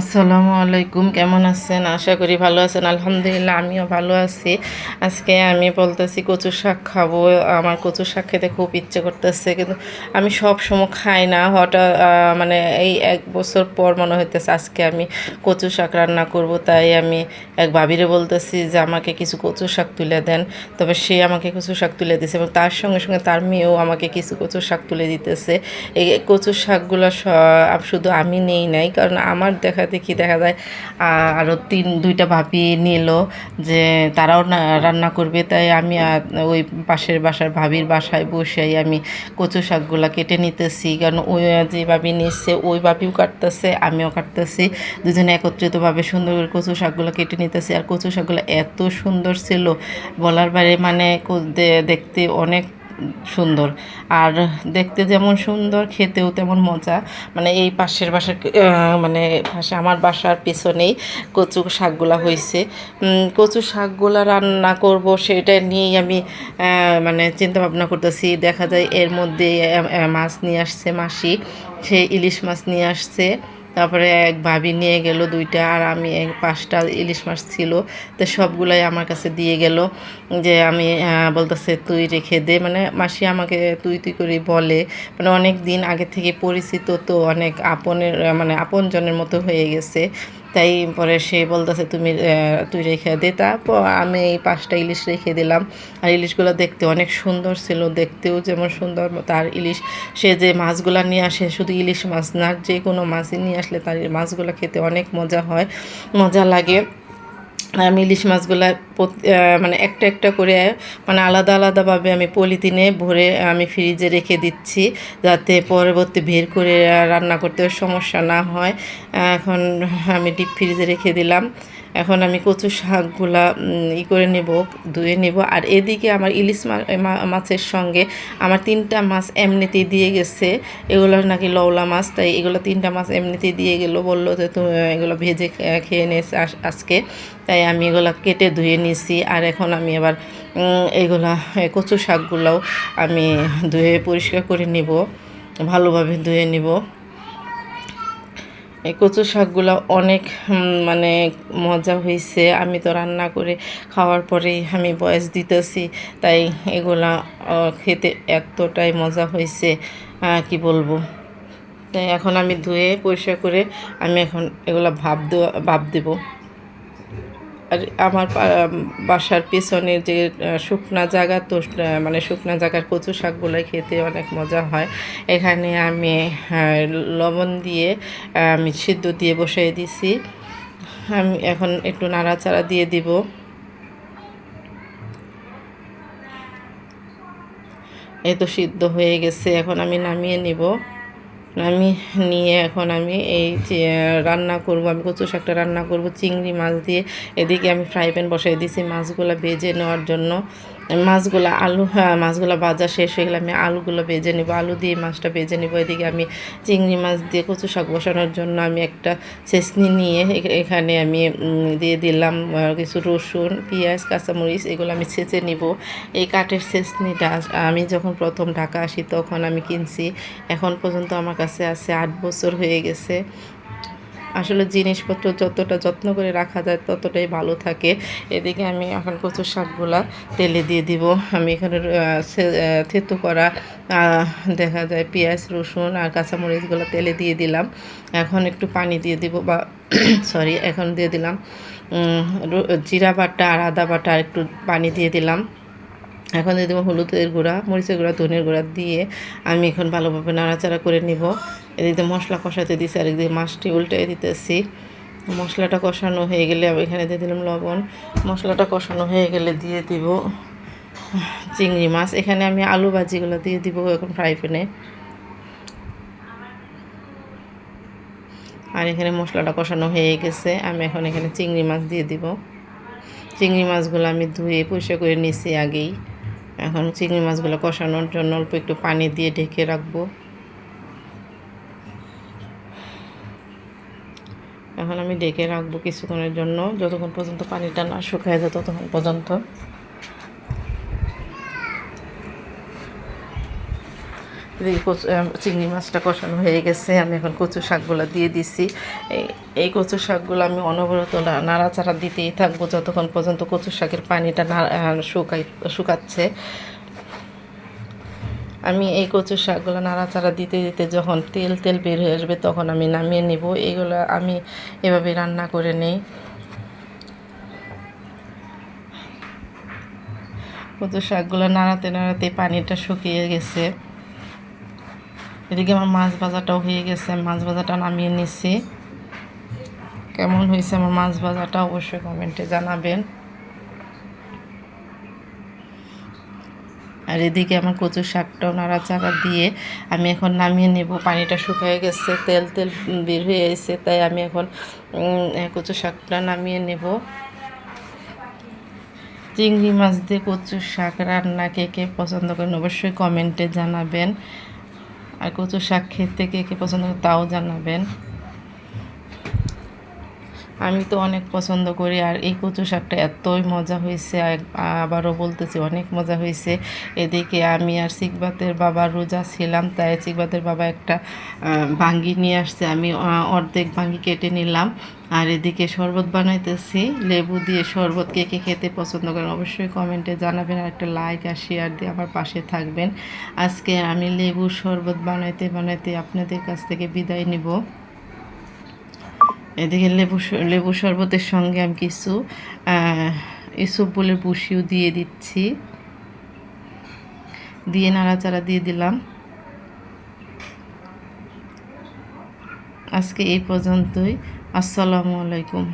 আসসালামু আলাইকুম, কেমন আছেন? আশা করি ভালো আছেন। আলহামদুলিল্লাহ, আমিও ভালো আছি। আজকে আমি বলতেছি কচু শাক খাব। আমার কচু শাক খেতে খুব ইচ্ছে করতেছে, কিন্তু আমি সব সময় খাই না। হঠাৎ মানে এই এক বছর পর মনে হইতেছে আজকে আমি কচু শাক রান্না করব। তাই আমি এক ভাবিরে বলতেছি যে, আমাকে কিছু কচু শাক তুলে দেন। তবে সে আমাকে কচু শাক তুলে দিছে এবং তার সঙ্গে সঙ্গে তার মেয়েও আমাকে কিছু কচু শাক তুলে দিতেছে। এই কচু শাকগুলো শুধু আমি নেই নাই, কারণ আমার দেখা দেখি দেখা যায় আরও তিন, দুইটা ভাবি নিল যে তারাও রান্না করবে, তাই আমি ওই পাশের বাসার ভাবির বাসায় বসেই আমি কচু শাকগুলো কেটে নিতেছি। কারণ ওই যে ভাবি নিচ্ছে ওই ভাবিও কাটতেছে, আমিও কাটতেছি। দুজনে একত্রিতভাবে সুন্দর করে কচু শাকগুলো কেটে নিতেছি। আর কচু শাকগুলো এত সুন্দর ছিল, বলার বাইরে মানে দেখতে অনেক সুন্দর। আর দেখতে যেমন সুন্দর, খেতেও তেমন মজা। মানে এই পাশের বাসার মানে পাশে আমার বাসার পেছনেই কচু শাকগুলা হয়েছে কচু শাকগুলা রান্না করব সেটা নিয়েই আমি মানে চিন্তা ভাবনা করতেছি। দেখা যায় এর মধ্যে মাছ নিয়ে আসছে মাসি। সে ইলিশ মাছ নিয়ে আসছে। তারপরে এক ভাবি নিয়ে গেল দুইটা, আর আমি এক পাঁচটা ইলিশ মাছ ছিল। তো সবগুলাই আমার কাছে দিয়ে গেল যে আমি বলতেছে, তুই রেখে দে। মানে মাসি আমাকে তুই তুই করে বলে। মানে অনেক দিন আগে থেকে পরিচিত তো অনেক আপনের মানে আপনজনের মতো হয়ে গেছে। তাই পরে সে বলতেছে, তুমি তুই রেখে দে। তারপর আমি এই পাঁচটা ইলিশ রেখে দিলাম। আর ইলিশগুলো দেখতে অনেক সুন্দর ছিল, দেখতেও যেমন সুন্দর। তার ইলিশ, সে যে মাছগুলো নিয়ে আসে, শুধু ইলিশ মাছ না, যে কোনো মাছই নিয়ে আসলে তার মাছগুলো খেতে অনেক মজা হয়, মজা লাগে। আমি ইলিশ মাছগুলো মানে একটা একটা করে মানে আলাদা আলাদাভাবে আমি পলিথিনে ভরে আমি ফ্রিজে রেখে দিচ্ছি যাতে পরবর্তী বের করে রান্না করতে সমস্যা না হয়। এখন আমি ডিপ ফ্রিজে রেখে দিলাম। এখন আমি কচু শাকগুলা ই করে নেব ধুয়ে নেব। আর এদিকে আমার ইলিশ মাছের সঙ্গে আমার তিনটা মাছ এমনিতেই দিয়ে গেছে। এগুলো নাকি লওলা মাছ তাই এগুলো তিনটা মাছ এমনিতেই দিয়ে গেলো বলল যে তুমি এগুলো ভেজে খেয়ে নিস আজকে। তাই আমি এগুলো কেটে ধুয়ে নিছি। আর এখন আমি উম, এগুলা কচু শাকগুলাও আমি ধুয়ে পরিষ্কার করে নিব ভালোভাবে ধুয়ে নিব। এই কচু শাকগুলো অনেক মানে মজা হয়েছে আমি তো রান্না করে খাওয়ার পরেই আমি বয়স দিতেছি, তাই এগুলা খেতে এতটাই মজা হয়েছে কি বলব। তাই এখন আমি ধুয়ে পরিষ্কার করে আমি এখন এগুলো ভাব দেওয়া, ভাব দেবো। আমার বাসার পেছনের যে শুকনা জায়গা, তো মানে শুকনা জায়গার কচু শাকগুলো খেতে অনেক মজা হয়। এখানে আমি লবণ দিয়ে আমি সিদ্ধ দিয়ে বসিয়ে দিছি। আমি এখন একটু নাড়াচাড়া দিয়ে দিব। এই তো সিদ্ধ হয়ে গেছে, এখন আমি নামিয়ে নিব। আমি নিয়ে এখন আমি এই রান্না করব, আমি কচু শাকটা রান্না করব, চিংড়ি মাছ দিয়ে। এদিকে আমি ফ্রাই প্যান বসাই দিয়েছি মাছগুলো ভেজে নেওয়ার জন্য। মাছগুলো আলু হ্যাঁ মাছগুলো ভাজা শেষ হয়ে গেলে আমি আলুগুলো ভেজে নেব। আলু দিয়ে মাছটা ভেজে নেব। এদিকে আমি চিংড়ি মাছ দিয়ে কচু শাক বসানোর জন্য আমি একটা চেসনি নিয়ে এখানে আমি দিয়ে দিলাম কিছু রসুন, পেঁয়াজ, কাঁচামরিচ, এগুলো আমি ছেঁচে নিব। এই কাঠের চেসনিটা আমি যখন প্রথম ঢাকা আসি তখন আমি কিনছি। এখন পর্যন্ত আমার কাছে আছে আট বছর হয়ে গেছে। আসলে জিনিসপত্র যতটা যত্ন করে রাখা যায় ততটাই ভালো থাকে। এদিকে আমি এখন কচুর শাকগুলা তেলে দিয়ে দিব। আমি এখানে থেতু করা দেখা যায় পেঁয়াজ, রসুন আর কাঁচামরিচগুলো তেলে দিয়ে দিলাম। এখন একটু পানি দিয়ে দিব বা, সরি, এখন দিয়ে দিলাম জিরা বাটা আর আদা বাটা একটু পানি দিয়ে দিলাম। এখন দিয়ে দেবো হলুদের গুঁড়া, মরিচের গুঁড়া, ধনের গুঁড়া দিয়ে আমি এখন ভালোভাবে নাড়াচাড়া করে নিব। এদিকে মশলা কষাতে দিছি, আর এদিকে মাছটি উল্টে দিতেছি। মশলাটা কষানো হয়ে গেলে আমি এখানে দিয়ে দিলাম লবণ। মশলাটা কষানো হয়ে গেলে দিয়ে দিব চিংড়ি মাছ। এখানে আমি আলু ভাজিগুলো দিয়ে দিব এখন ফ্রাই প্যানে আর এখানে মশলাটা কষানো হয়ে গেছে, আমি এখন এখানে চিংড়ি মাছ দিয়ে দিব। চিংড়ি মাছগুলো আমি ধুয়ে পরিষ্কার করে নিছি আগেই। এখন চিংড়ি মাছগুলো কষানোর জন্য অল্প একটু পানি দিয়ে ঢেকে রাখব। এখন আমি ডেকে রাখব কিছুক্ষণের জন্য, যতক্ষণ পর্যন্ত পানিটা না শুকায় যায় ততক্ষণ পর্যন্ত এদিকে কচু আহ, চিংড়ি মাছটা কষানো হয়ে গেছে, আমি এখন কচু শাকগুলো দিয়ে দিছি। এই কচু শাকগুলো আমি অনবরত নাড়াচাড়া দিতেই থাকব যতক্ষণ পর্যন্ত কচু শাকের পানিটা শুকাই, শুকাচ্ছে। আমি এই কচু শাকগুলো নাড়াচাড়া দিতে দিতে যখন তেল তেল বের হয়ে আসবে তখন আমি নামিয়ে নেব। এগুলো আমি এভাবে রান্না করে নেই। কচু শাকগুলো নাড়াতে নাড়াতে পানিটা শুকিয়ে গেছে। এদিকে আমার মাছ ভাজাটাও হয়ে গেছে, মাছ ভাজাটা নামিয়ে নিছি কেমন হয়েছে আমার মাছ ভাজাটা অবশ্যই কমেন্টে জানাবেন। আর এদিকে আমার কচু শাকটাও নাড়াচাড়া দিয়ে আমি এখন নামিয়ে নেব। পানিটা শুকিয়ে গেছে, তেল তেল বের হয়ে এসে তাই আমি এখন কচু শাকটা নামিয়ে নেব। চিংড়ি মাছ দিয়ে কচু শাক রান্না কে কে পছন্দ করেন অবশ্যই কমেন্টে জানাবেন। আর কচু শাক খেতে কে কে পছন্দ তাও জানাবেন। আমি তো অনেক পছন্দ করি আর এই কচু শাকটা এতই মজা হয়েছে আবারও বলতেছি, অনেক মজা হয়েছে। এদিকে আমি আর সিকবাতের বাবা রোজা ছিলাম, তাই সিকবাতের বাবা একটা ভাঙ্গি নিয়ে আসছে। আমি অর্ধেক ভাঙ্গি কেটে নিলাম। আর এদিকে শরবত বানাইতেছি, লেবু দিয়ে শরবত কে কে খেতে পছন্দ করেন অবশ্যই কমেন্টে জানাবেন আর একটা লাইক আর শেয়ার দিয়ে আমার পাশে থাকবেন। আজকে আমি লেবু শরবত বানাইতে বানাইতে আপনাদের কাছ থেকে বিদায় নিব। এদিকে লেবু লেবু শরবতের সঙ্গে আমি কিছু ইসবগুলের বুসিও দিয়ে দিচ্ছি। দিয়ে নাড়াচাড়া দিয়ে দিলাম। আজকে এই পর্যন্তই। আসসালামু আলাইকুম।